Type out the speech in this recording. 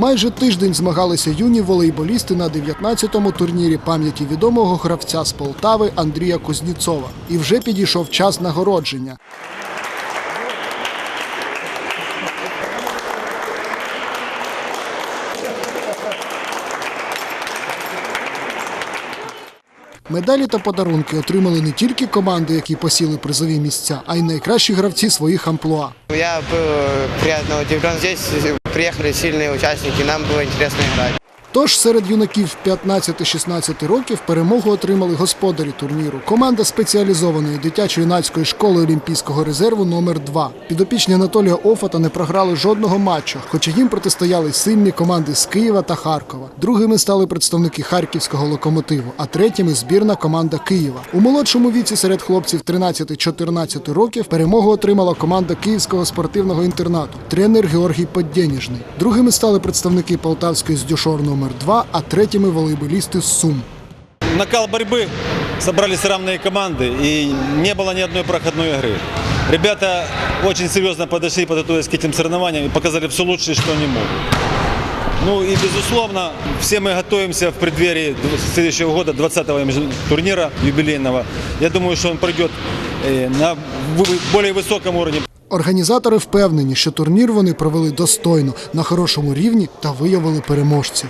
Майже тиждень змагалися юні волейболісти на 19-му турнірі пам'яті відомого гравця з Полтави Андрія Кузніцова. І вже підійшов час нагородження. Медалі та подарунки отримали не тільки команди, які посіли призові місця, а й найкращі гравці своїх амплуа. Я был приятно удивлен. Здесь приехали сильные участники, нам было интересно играть. Тож серед юнаків 15-16 років перемогу отримали господарі турніру. Команда спеціалізованої дитячо-юнацької школи Олімпійського резерву номер 2 Підопічні Анатолія Офата не програли жодного матчу, хоча їм протистояли сильні команди з Києва та Харкова. Другими стали представники харківського локомотиву, а третіми збірна команда Києва. У молодшому віці серед хлопців 13-14 років перемогу отримала команда Київського спортивного інтернату. Тренер Георгій Поддєніжний. Другими стали представники Полтавської здюшор номер 2 а третіми волейболісти з Сум. накал борьбы, собрались равные команды и не было ни одной проходной игры. Ребята очень серьезно подошли, подготовились к этим соревнованиям и показали все лучшее, что они могут. Ну и безусловно, все мы готовимся в преддверии следующего года, 20-го между- турнира юбилейного. Я думаю, что он пройдет э, на вы- более высоком уровне. Організатори впевнені, що турнір вони провели достойно, на хорошому рівні та виявили переможців.